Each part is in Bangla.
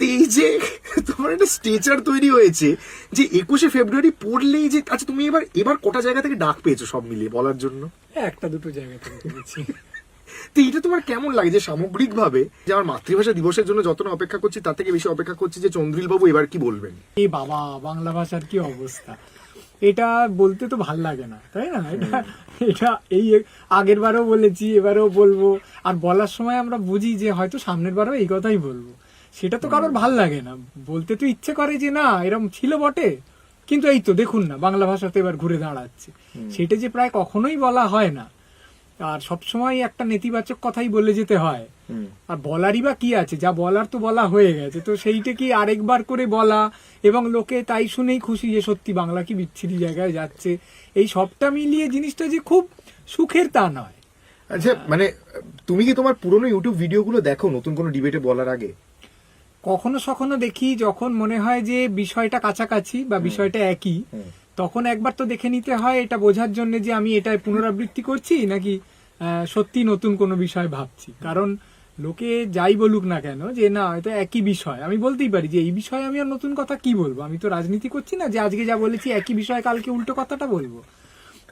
যে তোমার একটা স্টেচার তৈরি হয়েছে যে একুশে ফেব্রুয়ারি পড়লেই যে আচ্ছা তুমি এবার এবার কটা জায়গা থেকে ডাক পেয়েছ সব মিলিয়ে বলার জন্য? একটা দুটো জায়গা থেকে পেয়েছি। তো এটা তোমার কেমন লাগে যে সামগ্রিক ভাবে যে আমার মাতৃভাষা দিবসের জন্য যত অপেক্ষা করছি তার থেকে বেশি অপেক্ষা করছি যে চন্দ্রিল বাবু এবার কি বলবেন? এই বাবা বাংলা ভাষার কি অবস্থা? এটা বলতে তো ভালো লাগে না তাই না? এটা এটা এই আগের বারেও বলেছি এবারেও বলব। আর বলার সময় আমরা বুঝি যে হয়তো সামনের বারেও এই কথাই বলব। সেটা তো কারোর ভালো লাগে না। বলতে তো ইচ্ছে করে যে না এরকম ছিল বটে। কিন্তু এই তো দেখুন না বাংলা ভাষাতে এবার ঘুরে দাঁড়াচ্ছে। সেটা যে প্রায় কখনোই বলা হয় না। আর সবসময় একটা নেতিবাচক কথাই বলে যেতে হয়। আর বলারই বা কি আছে? যা বলার তো বলা হয়ে গেছে। তো সেইটা কি আরেকবার করে বলা? এবং লোকে তাই শুনেই খুশি যে সত্যি বাংলা কি বিচ্ছিরি জায়গায় যাচ্ছে। এই সবটা মিলিয়ে জিনিসটা যে খুব সুখের তা নয়। আচ্ছা মানে তুমি কি তোমার পুরনো ইউটিউব ভিডিওগুলো দেখো নতুন কোনো ডিবেটে বলার আগে? কখনো সখনো দেখি যখন মনে হয় যে বিষয়টা কাছাকাছি বা বিষয়টা একই তখন একবার তো দেখে নিতে হয় এটা বোঝার জন্য যে আমি এটাই পুনরাবৃত্তি করছি নাকি সত্যি নতুন কোনো বিষয় ভাবছি। কারণ লোকে যাই বলুক না কেন যে না এটা একই বিষয়। আমি বলতেই পারি যে এই বিষয়ে আমি আর নতুন কথা কি বলব? আমি তো রাজনীতি করছি না যে আজকে যা বলেছি একই বিষয়ে কালকে উল্টো কথাটা বলব।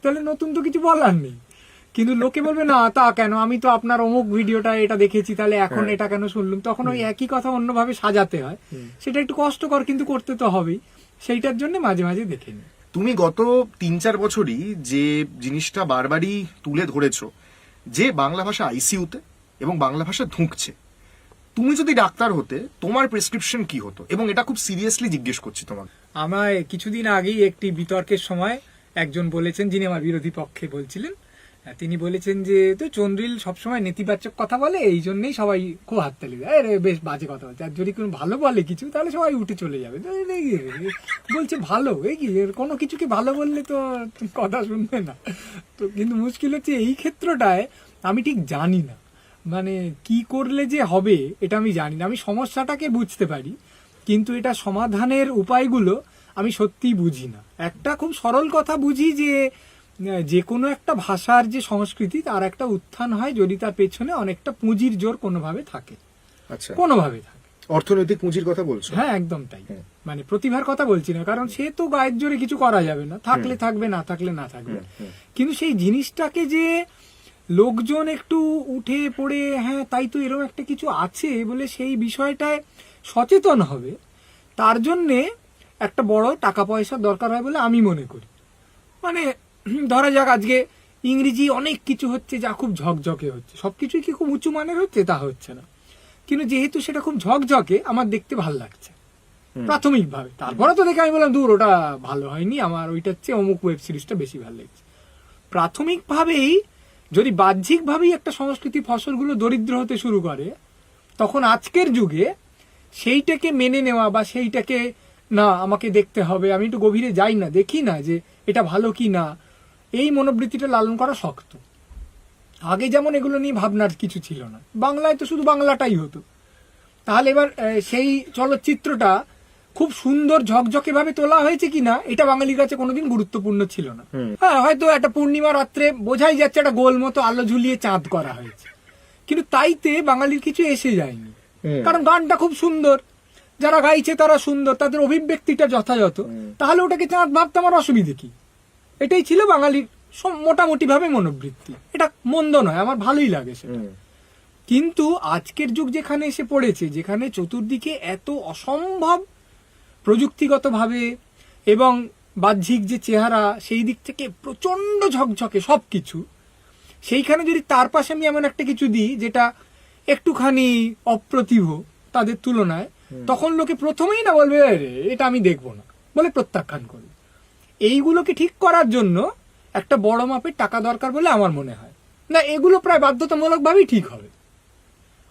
তাহলে নতুন তো কিছু বলার নেই। কিন্তু লোকে বলবে না তা কেন? আমি তো আপনার অমুক ভিডিওটা এটা দেখেছি তাহলে এখন এটা কেন শুনলাম? তখন ওই একই কথা অন্যভাবে সাজাতে হয়। সেটা একটু কষ্টকর কিন্তু করতে তো হবেই। সেইটার জন্য মাঝে মাঝে দেখে নি তুমি গত তিন চার বছরই যে জিনিসটা বারবারই তুলে ধরেছো যে বাংলা ভাষা আইসিইউতে এবং বাংলা ভাষা ধুঁকছে তুমি যদি ডাক্তার হতে তোমার প্রেসক্রিপশন কি হতো? এবং এটা খুব সিরিয়াসলি জিজ্ঞেস করছি তোমাকে। আমায় কিছুদিন আগেই একটি বিতর্কের সময় একজন বলেছেন যিনি আমার বিরোধী পক্ষে বলছিলেন তিনি বলেছেন যে, তো চন্দ্রিল সবসময় নেতিবাচক কথা বলে, এই জন্যই সবাই খুব হাততালি দেয়। আরে, বেশ বাজে কথা বলছে। আর যদি কোনো ভালো বলে কিছু, তাহলে সবাই উঠে চলে যাবে। বলছে ভালো এই কি? কোনো কিছুকে ভালো বললে তো কথা শুনবে না। তো কিন্তু মুশকিল হচ্ছে এই ক্ষেত্রটায় আমি ঠিক জানি না। মানে কি করলে যে হবে, এটা আমি জানি না। আমি সমস্যাটাকে বুঝতে পারি, কিন্তু এটা সমাধানের উপায়গুলো আমি সত্যিই বুঝি না। একটা খুব সরল কথা বুঝি যে যে কোনো একটা ভাষার যে সংস্কৃতি তার একটা উত্থান হয় যদি তার পেছনে অনেকটা পুঁজির জোর কোনোভাবে থাকে। আচ্ছা। কোনোভাবে থাকে। অর্থনৈতিক পুঁজির কথা বলছো? হ্যাঁ একদম তাই। মানে প্রতিভার কথা বলছি না কারণ সে তো গায়ের জোরে কিছু করা যাবে না। থাকলে থাকবে না থাকলে না থাকবে। কিন্তু সেই জিনিসটাকে যে লোকজন একটু উঠে পড়ে হ্যাঁ তাই তো এরকম একটা কিছু আছে বলে সেই বিষয়টায় সচেতন হবে তার জন্যে একটা বড় টাকা পয়সা দরকার হয় বলে আমি মনে করি। মানে ধরা যাক আজকে ইংরেজি অনেক কিছু হচ্ছে যা খুব ঝকঝকে হচ্ছে। সব কিছুই কি খুব উঁচু মানের হচ্ছে? তা হচ্ছে না। কিন্তু যেহেতু সেটা খুব ঝকঝকে আমার দেখতে ভালো লাগছে। প্রাথমিকভাবে। তারপরে তো দেখে আমি বললাম দূর ওটা ভালো হয়নি। আমার ওইটার চেয়ে অমুক ওয়েব সিরিজটা বেশি ভালো লেগেছে। প্রাথমিকভাবেই যদি বাহ্যিকভাবেই একটা সংস্কৃতি ফসলগুলো দরিদ্র হতে শুরু করে তখন আজকের যুগে সেইটাকে মেনে নেওয়া বা সেইটাকে না আমাকে দেখতে হবে আমি একটু গভীরে যাই না দেখি না যে এটা ভালো কি না। এই মনোবৃত্তিটা লালন করা শক্ত। আগে যেমন এগুলো নিয়ে ভাবনার কিছু ছিল না। বাংলায় তো শুধু বাংলাটাই হতো। তাহলে এবার সেই চলচ্চিত্রটা খুব সুন্দর ঝকঝকে ভাবে তোলা হয়েছে কিনা এটা বাঙালির কাছে কোনোদিন গুরুত্বপূর্ণ ছিল না। হ্যাঁ হয়তো একটা পূর্ণিমা রাত্রে বোঝাই যাচ্ছে একটা গোল মতো আলো ঝুলিয়ে চাঁদ করা হয়েছে। কিন্তু তাইতে বাঙালির কিছু এসে যায়নি। কারণ গানটা খুব সুন্দর। যারা গাইছে তারা সুন্দর তাদের অভিব্যক্তিটা যথাযথ। তাহলে ওটাকে চাঁদ ভাবতে আমার অসুবিধে কি? এটাই ছিল বাঙালির মোটামুটি ভাবে মনোবৃত্তি। এটা মন্দ নয় আমার ভালোই লাগে সেটা। কিন্তু আজকের যুগ যেখানে এসে পড়েছে যেখানে চতুর্দিকে এত অসম্ভব প্রযুক্তিগতভাবে এবং বাহ্যিক যে চেহারা সেই দিক থেকে প্রচণ্ড ঝকঝকে সব কিছু সেইখানে যদি তার পাশে আমি এমন একটা কিছু দিই যেটা একটুখানি অপ্রতিভ তাদের তুলনায় তখন লোকে প্রথমেই না বলবে এটা আমি দেখব না। বলে প্রত্যাখ্যান করবে। এইগুলোকে ঠিক করার জন্য একটা বড় মাপের টাকা দরকার বলে আমার মনে হয়। না এগুলো প্রায় বাধ্যতামূলকভাবেই ঠিক হবে।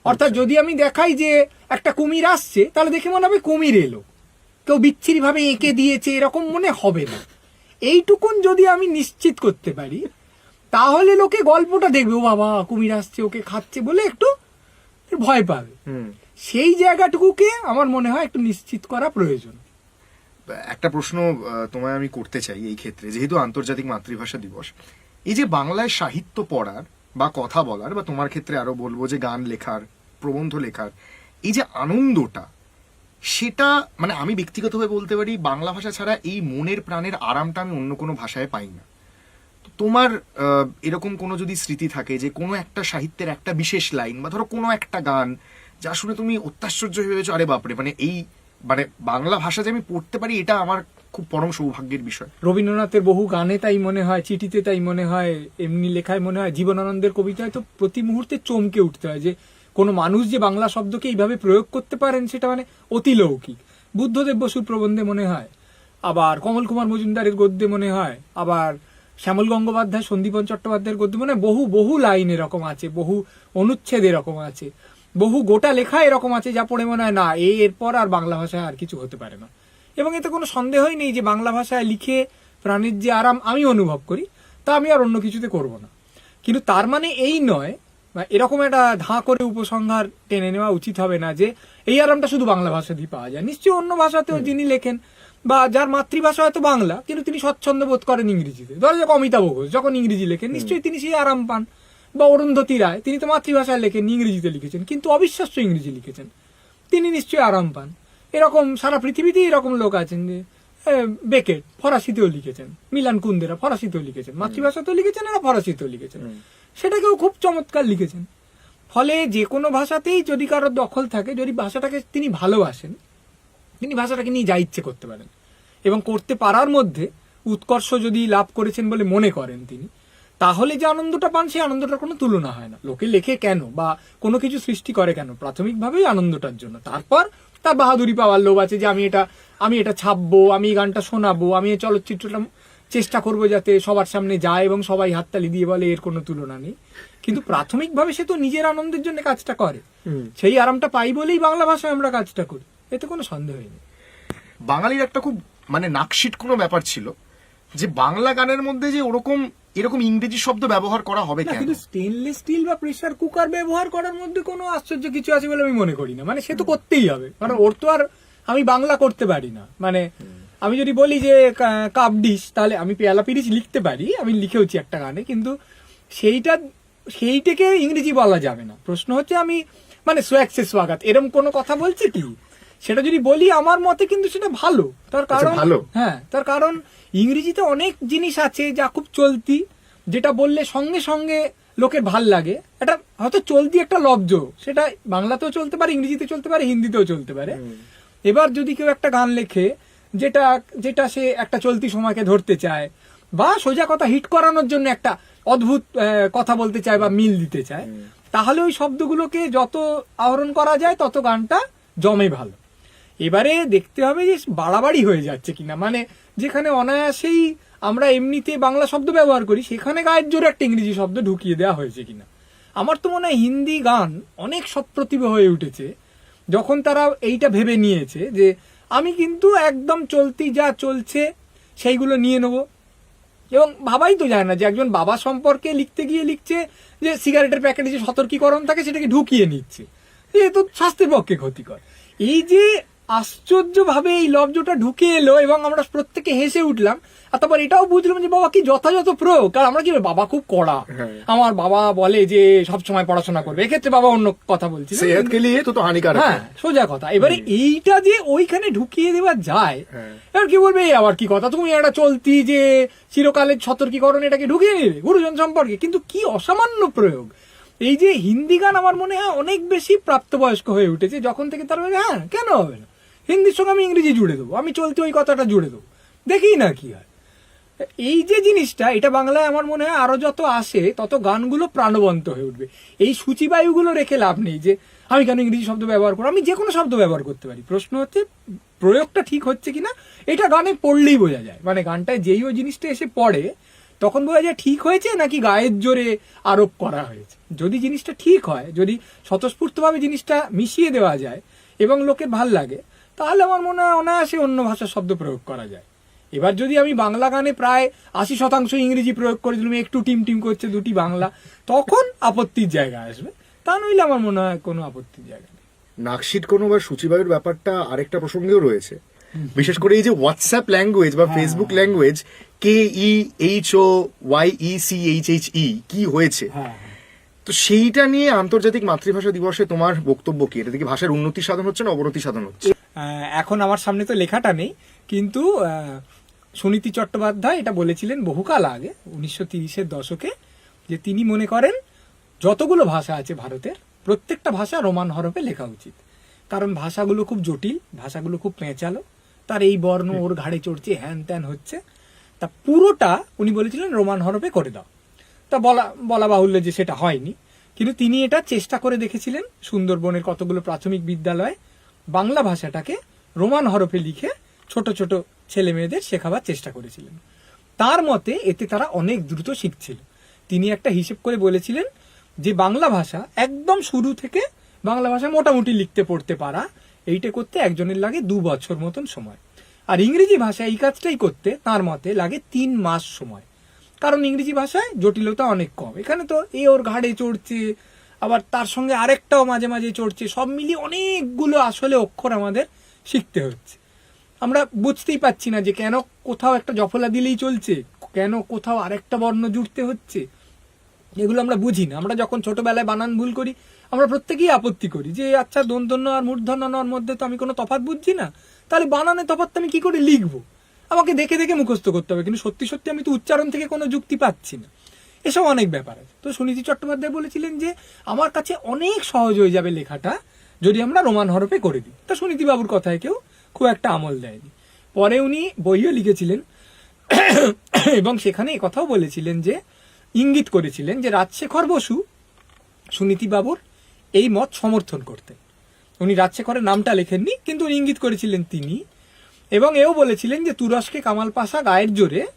অর্থাৎ যদি আমি দেখাই যে একটা কুমির আসছে তাহলে দেখে মনে হবে কুমির এলো। কেউ বিচ্ছিরি ভাবে এঁকে দিয়েছে এরকম মনে হবে না। এইটুকুন যদি আমি নিশ্চিত করতে পারি তাহলে লোকে গল্পটা দেখবে ও বাবা কুমির আসছে ওকে খাচ্ছে বলে একটু ভয় পাবে। সেই জায়গাটুকুকে আমার মনে হয় একটু নিশ্চিত করা প্রয়োজন। একটা প্রশ্ন তোমায় আমি করতে চাই এই ক্ষেত্রে, যেহেতু আন্তর্জাতিক মাতৃভাষা দিবস। এই যে বাংলায় সাহিত্য পড়ার বা কথা বলার, বা তোমার ক্ষেত্রে আরও বলব যে গান লেখার, প্রবন্ধ লেখার, এই যে আনন্দটা, সেটা মানে আমি ব্যক্তিগতভাবে বলতে পারি, বাংলা ভাষা ছাড়া এই মনের প্রাণের আরামটা আমি অন্য কোনো ভাষায় পাই না। তোমার এরকম কোনো যদি স্মৃতি থাকে যে কোনো একটা সাহিত্যের একটা বিশেষ লাইন, বা ধরো কোনো একটা গান, যা শুনে তুমি অত্যাশ্চর্য হয়ে আরে বাপরে মানে এই মানে বাংলা ভাষা যে আমি পড়তে পারি, এটা আমার খুব পরম সৌভাগ্যের বিষয়। রবীন্দ্রনাথের বহু গানে তাই মনে হয়, চিঠিতে তাই মনে হয়, এমনি লেখায় মনে হয়, জীবনানন্দের কবিতায় তো প্রতি মুহূর্তে চমকে উঠতে হয় যে, কোনো মানুষ যে বাংলা শব্দকে এইভাবে প্রয়োগ করতে পারেন, সেটা মানে অতি লৌকিক। বুদ্ধদেব বসুর প্রবন্ধে মনে হয়, আবার কমল কুমার মজুমদারের গদ্যে মনে হয়, আবার শ্যামল গঙ্গোপাধ্যায়, সন্দীপন চট্টোপাধ্যায়ের গদ্যে মানে বহু বহু লাইন এরকম আছে, বহু অনুচ্ছেদ এরকম আছে। বহু গোটা লেখা এরকম আছে যা পড়ে মনে হয় না এরপর আর বাংলা ভাষায় আর কিছু হতে পারে না। এবং এতে কোনো সন্দেহই নেই যে বাংলা ভাষায় লিখে প্রাণের যে আরাম আমি অনুভব করি তা আমি আর অন্য কিছুতে করব না। কিন্তু তার মানে এই নয় বা এরকম একটা ধাঁ করে উপসংহার টেনে নেওয়া উচিত হবে না যে এই আরামটা শুধু বাংলা ভাষাতেই পাওয়া যায়। নিশ্চয়ই অন্য ভাষাতেও যিনি লেখেন বা যার মাতৃভাষা হয়তো বাংলা কিন্তু তিনি স্বচ্ছন্দ বোধ করেন ইংরেজিতে। ধরো যে অমিতাভ ঘোষ যখন ইংরেজি লেখেন নিশ্চয়ই তিনি সেই আরাম পান। বা অরুন্ধতী রায় তিনি তো মাতৃভাষায় লেখেন ইংরেজিতে লিখেছেন কিন্তু অবিশ্বাস্য ইংরেজি লিখেছেন। তিনি নিশ্চয়ই আরাম পান। এরকম সারা পৃথিবীতেই এরকম লোক আছেন যে বেকেট ফরাসিতেও লিখেছেন মিলান কুন্দেরা ফরাসিতেও লিখেছেন মাতৃভাষাতেও লিখেছেন এরা ফরাসিতেও লিখেছেন। সেটাকেও খুব চমৎকার লিখেছেন। ফলে যে কোনো ভাষাতেই যদি কারোর দখল থাকে যদি ভাষাটাকে তিনি ভালোবাসেন তিনি ভাষাটাকে নিয়ে যা ইচ্ছে করতে পারেন। এবং করতে পারার মধ্যে উৎকর্ষ যদি লাভ করেছেন বলে মনে করেন তিনি তাহলে যে আনন্দটা পান সেই আনন্দটার কোনো তুলনা হয় না। লোকে লেখে কেন বা কোনো কিছু সৃষ্টি করে কেন? প্রাথমিকভাবেই আনন্দটার জন্য। তারপর তার বাহাদুরি পাওয়ার লোভ আছে যে আমি এটা আমি এটা ছাপবো আমি এই গানটা শোনাবো আমি এই চলচ্চিত্রটা চেষ্টা করব যাতে সবার সামনে যায় এবং সবাই হাততালি দিয়ে বলে এর কোনো তুলনা নেই। কিন্তু প্রাথমিকভাবে সে তো নিজের আনন্দের জন্য কাজটা করে। সেই আরামটা পাই বলেই বাংলা ভাষায় আমরা কাজটা করি। এতে কোনো সন্দেহই নেই। বাঙালির একটা খুব মানে নাকশিট কোনো ব্যাপার ছিল। যে বাংলা গানের মধ্যে যে ওরকম এরকম ইংরেজি শব্দ ব্যবহার করা হবে কেন? কিন্তু স্টেনলেস স্টিল বা প্রেসার কুকার ব্যবহার করার মধ্যে কোনো আশ্চর্য কিছু আছে বলে আমি মনে করি না। মানে সে তো করতেই হবে। কারণ ওর তো আর আমি বাংলা করতে পারি না। মানে আমি যদি বলি যে কাপ ডিশ তাহলে আমি পেয়ালা পিরিচ লিখতে পারি আমি লিখেওছি একটা গানে কিন্তু সেইটা সেইটাকে ইংরেজি বলা যাবে না। প্রশ্ন হচ্ছে আমি মানে সোয়াক্সে স্বাগত এরকম কোনো কথা বলছে কি? সেটা যদি বলি আমার মতে কিন্তু সেটা ভালো। তার কারণ ভালো? হ্যাঁ তার কারণ ইংরেজিতে অনেক জিনিস আছে যা খুব চলতি যেটা বললে সঙ্গে সঙ্গে লোকের ভালো লাগে। এটা হয়তো চলতি একটা লব্জ সেটা বাংলাতেও চলতে পারে ইংরেজিতে চলতে পারে হিন্দিতেও চলতে পারে। এবার যদি কেউ একটা গান লেখে যেটা যেটা সে একটা চলতি সময়কে ধরতে চায় বা সোজা কথা হিট করানোর জন্য একটা অদ্ভুত কথা বলতে চায় বা মিল দিতে চায় তাহলে ওই শব্দগুলোকে যত আহরণ করা যায় তত গানটা জমে ভালো। এবারে দেখতে হবে যে বাড়াবাড়ি হয়ে যাচ্ছে কিনা। মানে যেখানে অনায়াসেই আমরা এমনিতে বাংলা শব্দ ব্যবহার করি, সেখানে গায়ের জোরে একটা ইংরেজি শব্দ ঢুকিয়ে দেওয়া হয়েছে কিনা। আমার তো মনে হয় হিন্দি গান অনেক সপ্রতিভ হয়ে উঠেছে। যখন তারা এইটা ভেবে নিয়েছে যে, আমি কিন্তু একদম চলতি যা চলছে সেইগুলো নিয়ে নেব। এবং ভাবাই তো যায় না যে একজন বাবা সম্পর্কে লিখতে গিয়ে লিখছে যে, সিগারেটের প্যাকেটে যে সতর্কীকরণ থাকে সেটাকে ঢুকিয়ে নিচ্ছে। এ তো স্বাস্থ্যের পক্ষে ক্ষতিকর। এই যে আশ্চর্যভাবে এই লব্জটা ঢুকে এলো এবং আমরা প্রত্যেকে হেসে উঠলাম। আর তারপর এটাও বুঝলাম যে বাবা কি যথাযথ প্রয়োগ। কারণ আমরা কি বাবা খুব কড়া। হ্যাঁ। আমার বাবা বলে যে সব সময় পড়াশোনা করবে। এক্ষেত্রে বাবা অন্য কথা বলছে হ্যাঁ সোজা কথা। এবারে এইটা যে ওইখানে ঢুকিয়ে দেওয়া যায় হ্যাঁ। এবার কি বলবে আবার কি কথা? তুমি একটা চলতি যে চিরকালের সতর্কীকরণ এটাকে ঢুকিয়ে নিলে গুরুজন সম্পর্কে। কিন্তু কি অসামান্য প্রয়োগ। এই যে হিন্দি গান আমার মনে হয় অনেক বেশি প্রাপ্তবয়স্ক হয়ে উঠেছে যখন থেকে তার হ্যাঁ কেন হবে না? হিন্দির সঙ্গে আমি ইংরেজি জুড়ে দেবো, আমি চলতি ওই কথাটা জুড়ে দেবো। দেখি না কি হয়। এই যে জিনিসটা, এটা বাংলায় আমার মনে হয় আরও যত আসে, তত গানগুলো প্রাণবন্ত হয়ে উঠবে। এই সূচিবায়ুগুলো রেখে লাভ নেই যে, আমি কেন ইংরেজি শব্দ ব্যবহার করব? আমি যে কোনো শব্দ ব্যবহার করতে পারি। প্রশ্ন হচ্ছে, প্রয়োগটা ঠিক হচ্ছে কিনা? এটা গানে পড়লেই বোঝা যায়। মানে গানটায় যেই ওই জিনিসটা এসে পড়ে, তখন বোঝা যায় ঠিক হয়েছে নাকি গায়ের জোরে আরোপ করা হয়েছে? যদি জিনিসটা ঠিক হয়, যদি স্বতঃস্ফূর্তভাবে জিনিসটা মিশিয়ে দেওয়া যায় এবং লোকের ভালো লাগে তাহলে আমার মনে হয় অনায়াসে অন্য ভাষার শব্দ প্রয়োগ করা যায়। এবার যদি আমি বাংলা গানে প্রায় আশি শতাংশ ইংরেজি প্রয়োগ করে দিলাম একটু টিম টিম করছে দুটি বাংলা তখন আপত্তির জায়গা আসবে। তা নইলে আমার মনে হয় কোনো আপত্তির জায়গা নেই। নাকশিট কোনো বা সূচিবায়ুর ব্যাপারটা আরেকটা প্রসঙ্গেও রয়েছে। বিশেষ করে এই যে হোয়াটসঅ্যাপ ল্যাঙ্গুয়েজ বা ফেসবুক ল্যাঙ্গুয়েজ কে E H O Y E C H H E কি হয়েছে? হ্যাঁ। তো সেইটা নিয়ে আন্তর্জাতিক মাতৃভাষা দিবসে তোমার বক্তব্য কি? এটা থেকে ভাষার উন্নতি সাধন হচ্ছে না অবনতি সাধন হচ্ছে? এখন আমার সামনে তো লেখাটা নেই কিন্তু সুনীতি চট্টোপাধ্যায় এটা বলেছিলেন বহুকাল আগে উনিশশো তিরিশের দশকে যে তিনি মনে করেন যতগুলো ভাষা আছে ভারতের প্রত্যেকটা ভাষা রোমান হরফে লেখা উচিত। কারণ ভাষাগুলো খুব জটিল ভাষাগুলো খুব পেঁচালো তার এই বর্ণ ওর ঘাড়ে চড়ছে হ্যান ত্যান হচ্ছে তা পুরোটা উনি বলেছিলেন রোমান হরফে করে দাও। তা বলা বলা বাহুল্য যে সেটা হয়নি কিন্তু তিনি এটা চেষ্টা করে দেখেছিলেন সুন্দরবনের কতগুলো প্রাথমিক বিদ্যালয়ে বাংলা ভাষাটাকে রোমান হরফে লিখে ছোট ছোট ছেলে মেয়েদের শেখাবার চেষ্টা করেছিলেন। তার মতে এতে তারা অনেক দ্রুত শিখছিল। তিনি একটা হিসেব করে বলেছিলেন যে বাংলা ভাষা একদম শুরু থেকে বাংলা ভাষা মোটামুটি লিখতে পড়তে পারা, এইটা করতে একজনের লাগে দু বছর মতন সময়। আর ইংরেজি ভাষা এই কাজটাই করতে তার মতে লাগে তিন মাস সময়। কারণ ইংরেজি ভাষায় জটিলতা অনেক কম। এখানে তো এ ওর ঘাড়ে চড়ছে আবার তার সঙ্গে আরেকটাও মাঝে মাঝে চড়ছে। সব মিলিয়ে অনেকগুলো আসলে অক্ষর আমাদের শিখতে হচ্ছে। আমরা বুঝতেই পাচ্ছি না যে কেন কোথাও একটা জফলা দিলেই চলছে, কেন কোথাও আরেকটা বর্ণ জুড়তে হচ্ছে। এগুলো আমরা বুঝি না। আমরা যখন ছোটবেলায় বানান ভুল করি, আমরা প্রত্যেকেই আপত্তি করি যে আচ্ছা দন্তন্য আর মূর্ধন্য নর মধ্যে তো আমি কোনো তফাৎ বুঝছি না। তাহলে বানানের তফাৎটা আমি কি করে লিখব? আমাকে দেখে দেখে মুখস্থ করতে হবে, কিন্তু সত্যি সত্যি আমি তো উচ্চারণ থেকে কোনো যুক্তি পাচ্ছি না। এসব অনেক ব্যাপার আছে। তো সুনীতি চট্টোপাধ্যায় বলেছিলেন যে, আমার কাছে অনেক সহজ হয়ে যাবে লেখাটা যদি আমরা রোমান হরফে করে দিই। তা সুনীতি বাবুর কথায় কেউ খুব একটা আমল দেয়নি। পরে উনি বইও লিখেছিলেন। এবং সেখানে কথাও বলেছিলেন যে, ইঙ্গিত করেছিলেন যে, রাজশেখর বসু সুনীতিবাবুর এই মত সমর্থন করতেন। উনি রাজশেখরের নামটা লেখেননি, কিন্তু উনি ইঙ্গিত করেছিলেন তিনি। এবং এও বলেছিলেন যে, তুরস্কে কামাল পাশা গায়ের জোরে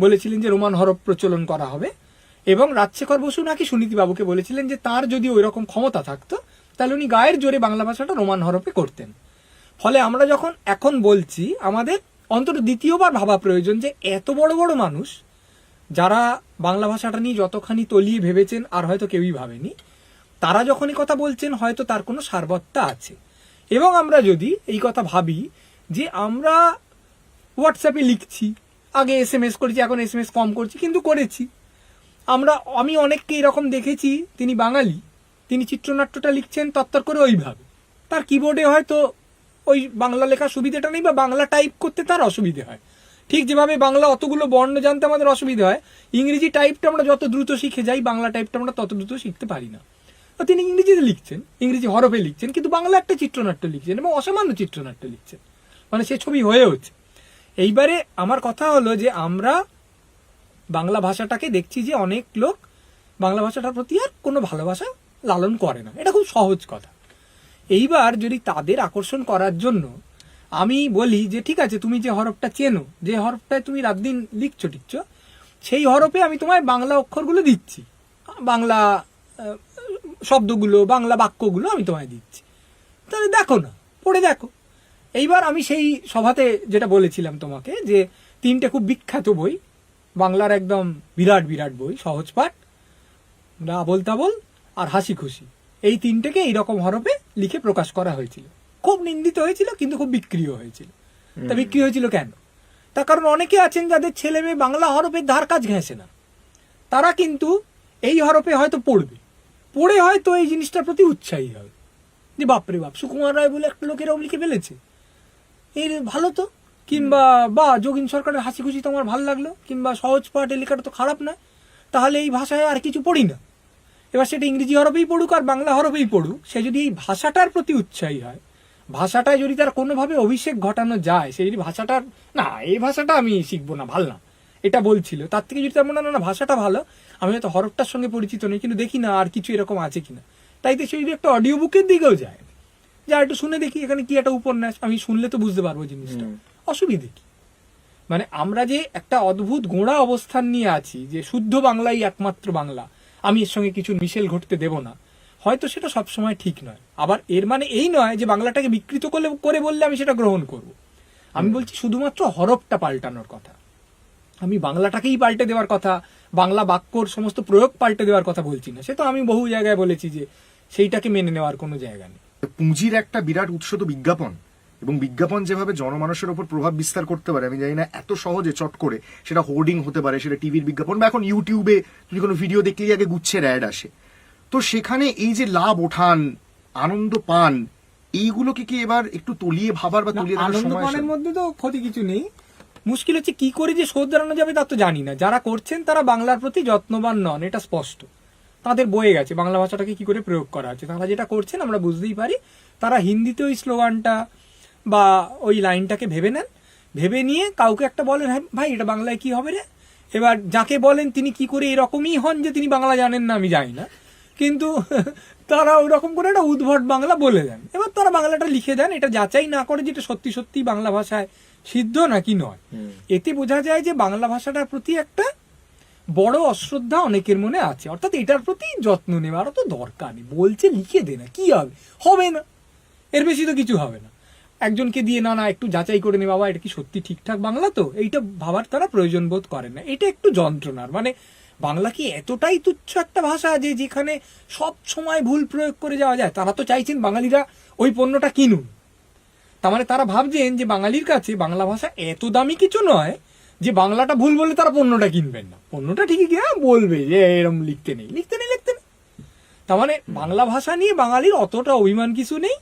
বলেছিলেন যে, রোমান হরফ প্রচলন করা হবে। এবং রাজশেখর বসু নাকি সুনীতিবাবুকে বলেছিলেন যে তার যদি ওই রকম ক্ষমতা থাকতো, তাহলে উনি গায়ের জোরে বাংলা ভাষাটা রোমান হরফে করতেন। ফলে আমরা যখন এখন বলছি, আমাদের অন্তত দ্বিতীয়বার ভাবা প্রয়োজন যে এত বড় বড় মানুষ, যারা বাংলা ভাষাটা নিয়ে যতখানি তলিয়ে ভেবেছেন আর হয়তো কেউই ভাবেনি, তারা যখনই কথা বলছেন, হয়তো তার কোনো সারবত্তা আছে। এবং আমরা যদি এই কথা ভাবি যে আমরা হোয়াটসঅ্যাপে লিখছি, আগে এস এম এস করেছি, এখন এস এম এস কম করছি, কিন্তু করেছি। আমরা, আমি অনেককে এরকম দেখেছি, তিনি বাঙালি। তিনি চিত্রনাট্যটা লিখছেন তত্তর করে ওইভাবে। তার কিবোর্ডে হয়তো ওই বাংলা লেখার সুবিধাটা নেই বা বাংলা টাইপ করতে তার অসুবিধে হয়। ঠিক যেভাবে বাংলা অতগুলো বর্ণ জানতে আমাদের অসুবিধা হয়, ইংরেজি টাইপটা আমরা যত দ্রুত শিখে যাই, বাংলা টাইপটা আমরা তত দ্রুত শিখতে পারি না। তো তিনি ইংরেজিতে লিখছেন, ইংরেজি হরফে লিখছেন, কিন্তু বাংলা একটা চিত্রনাট্য লিখছেন এবং অসামান্য চিত্রনাট্য লিখছেন। মানে সে ছবি হয়ে হচ্ছে এইবারে আমার কথা হলো যে আমরা বাংলা ভাষাটাকে দেখছি যে অনেক লোক বাংলা ভাষাটার প্রতি আর কোনো ভালোবাসা লালন করে না। এটা খুব সহজ কথা। এইবার যদি তাদের আকর্ষণ করার জন্য আমি বলি যে, ঠিক আছে, তুমি যে হরফটা চেনো, যে হরফটায় তুমি রাত দিন লিখছো টিখছো সেই হরফে আমি তোমায় বাংলা অক্ষরগুলো দিচ্ছি। বাংলা শব্দগুলো, বাংলা বাক্যগুলো আমি তোমায় দিচ্ছি। তাহলে দেখো না, পড়ে দেখো। এইবার আমি সেই সভাতে যেটা বলেছিলাম তোমাকে যে, তিনটে খুব বিখ্যাত বই বাংলার একদম বিরাট বিরাট বই সহজ পাঠ আবল তাবল আর হাসি খুশি। এই তিনটেকে এইরকম হরফে লিখে প্রকাশ করা হয়েছিল। খুব নিন্দিত হয়েছিল কিন্তু খুব বিক্রিও হয়েছিল। তা বিক্রি হয়েছিল কেন? তার কারণ অনেকে আছেন যাদের ছেলে মেয়ে বাংলা হরফের ধার কাজ ঘেঁষে না। তারা কিন্তু এই হরফে হয়তো পড়বে। পড়ে হয়তো এই জিনিসটার প্রতি উৎসাহী হবে। যে বাপরে বাপ সুকুমার রায় বলে একটা লোকের লিখে ফেলেছে। এর ভালো তো। কিংবা, বা, যোগিন সরকারের হাসি খুশি তোমার ভালো লাগল, কিংবা সহজ পাঠ এই লেখাটা তো খারাপ নয় তাহলে এই ভাষায় আর কিছু পড়ি না। এবার সেটা ইংরেজি হরফেই পড়ুক আর বাংলা হরফেই পড়ুক, সে যদি এই ভাষাটার প্রতি উৎসাহী হয়, ভাষাটায় যদি তার কোনোভাবে অভিষেক ঘটানো যায় সে যদি ভাষাটার, না, এই ভাষাটা আমি শিখব না, ভালো না। এটা বলছিল। তার থেকে যদি তার মনে না না, ভাষাটা ভালো, আমি হয়তো হরফটার সঙ্গে পরিচিত নই, কিন্তু দেখি না আর কিছু এরকম আছে কিনা। তাই তো সে যদি একটা অডিও বুকের দিকেও যায়, যা একটু শুনে দেখি এখানে কি একটা উপন্যাস, আমি শুনলে তো বুঝতে পারব জিনিসটা। অসুবিধে কি? মানে আমরা যে একটা অদ্ভুত গোঁড়া অবস্থান নিয়ে আছি, যে শুদ্ধ বাংলাই একমাত্র বাংলা, আমি এর সঙ্গে কিছু মিশেল ঘটতে দেব না। হয়তো সেটা সবসময় ঠিক নয়। আবার এর মানে এই নয় যে বাংলাটাকে বিকৃত করলে, করে বললে আমি সেটা গ্রহণ করব। আমি বলছি শুধুমাত্র হরফটা পাল্টানোর কথা। আমি বাংলাটাকেই পাল্টে দেওয়ার কথা, বাংলা বাক্যর সমস্ত প্রয়োগ পাল্টে দেওয়ার কথা বলছি না। সে তো আমি বহু জায়গায় বলেছি যে সেইটাকে মেনে নেওয়ার কোনো জায়গা নেই। পুঁজির একটা বিরাট উৎস তো বিজ্ঞাপন। এবং বিজ্ঞাপন যেভাবে জনমানুষের উপর প্রভাব বিস্তার করতে পারে আমি জানি না এত সহজে চট করে সেটা হোর্ডিং হতে পারে সেটা টিভির বিজ্ঞাপন বা এখন ইউটিউবে তুমি কোনো ভিডিও দেখলেই আগে গুচ্ছের অ্যাড আসে। তো সেখানে এই যে লাভ ওঠান আনন্দ পান এইগুলোকে কি এবার একটু তলিয়ে ভাবার বা তলিয়ে আনন্দপানের এসে- মধ্যে তো ক্ষতি কিছু নেই। মুশকিল হচ্ছে কি করে যে শোধরানো যাবে তা তো জানি না। যারা করছেন তারা বাংলার প্রতি যত্নবান নন এটা স্পষ্ট। তাদের বয়ে গেছে বাংলা ভাষাটাকে কি করে প্রয়োগ করা হচ্ছে তারা যেটা করছেন আমরা বুঝতেই পারি তারা হিন্দিতে ওই স্লোগানটা বা ওই লাইনটাকে ভেবে নেন। ভেবে নিয়ে কাউকে একটা বলেন হ্যাঁ ভাই এটা বাংলায় কি হবে রে? এবার যাকে বলেন তিনি কি করে এরকমই হন যে তিনি বাংলা জানেন না? আমি জানি না। কিন্তু তারা ওরকম করে একটা উদ্ভট বাংলা বলে দেন। এবার তারা বাংলাটা লিখে দেন এটা যাচাই না করে যেটা সত্যি সত্যি বাংলা ভাষায় সিদ্ধ নাকি নয়। এতে বোঝা যায় যে বাংলা ভাষাটার প্রতি একটা বড় অশ্রদ্ধা অনেকের মনে আছে। অর্থাৎ এটার প্রতি যত্ন নেওয়ারও তো দরকার নেই। বলছে লিখে দে না কি হবে? হবে না। এর বেশি তো কিছু হবে না। একজনকে দিয়ে, না না, একটু যাচাই করে নে বাবা, এটা কি সত্যি ঠিকঠাক বাংলা তো? এইটা ভাবার তারা প্রয়োজন বোধ করে না। এটা একটু যন্ত্রণার। মানে বাংলা কি এতটাই তুচ্ছ একটা ভাষা যে যেখানে সব সময় ভুল প্রয়োগ করে যাওয়া যায়? তারা তো চাইছেন বাঙালিরা ওই পণ্যটা কিনুন। তার মানে তারা ভাবছেন যে বাঙালির কাছে বাংলা ভাষা এত দামি কিছু নয় যে বাংলাটা ভুল বলে তারা পণ্যটা কিনবেন না। পণ্যটা ঠিকই হ্যাঁ বলবে যে এরকম লিখতে নেই লিখতে নেই লিখতে নেই। তার মানে বাংলা ভাষা নিয়ে বাঙালির অতটা অভিমান কিছু নেই।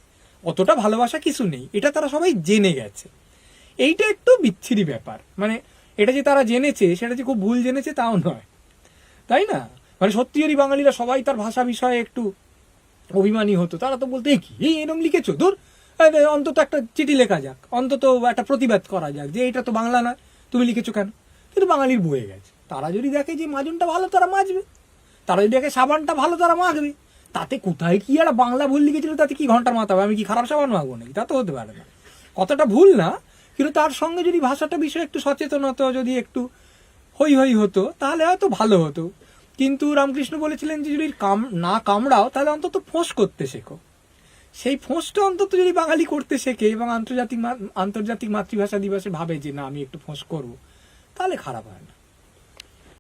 অতটা ভালোবাসা কিছু নেই এটা তারা সবাই জেনে গেছে। এইটা একটু বিচ্ছিরি ব্যাপার। মানে এটা যে তারা জেনেছে সেটা যে খুব ভুল জেনেছে তাও নয়। তাই না? মানে সত্যি যদি বাঙালিরা সবাই তার ভাষা বিষয়ে একটু অভিমানী হতো। তারা তো বলতে "এ কি? এই এরম লিখেছো? আরে, অন্তত একটা চিঠি লেখা যাক। অন্তত একটা প্রতিবাদ করা যাক যে এটা তো বাংলা না তুমি লিখেছো কেন? কিন্তু বাঙালির বয়ে গেছে। তারা যদি দেখে যে মাজনটা ভালো তারা মাজবে। তারা যদি দেখে সাবানটা ভালো তারা মাখবে তাতে কোথায় কি আর বাংলা ভুল লিখেছিল, তাতে কি ঘণ্টার মাথা হবে? আমি কি খারাপ সাবান মাখবো নাকি? তা তো হতে পারে না। কথাটা ভুল না, কিন্তু তার সঙ্গে যদি ভাষাটা বিষয়ে একটু সচেতন হতো যদি একটু হই হই হতো, তাহলে হয়তো ভালো হতো। কিন্তু রামকৃষ্ণ বলেছিলেন যে, যদি কাম, না কামড়াও, তাহলে অন্তত ফোঁস করতে শেখো। সেই ফোঁসটা অন্তত যদি বাঙালি করতে শেখে এবং আন্তর্জাতিক আন্তর্জাতিক মাতৃভাষা দিবসে ভাবে যে, না, আমি একটু ফোঁস করব তাহলে খারাপ হয় না।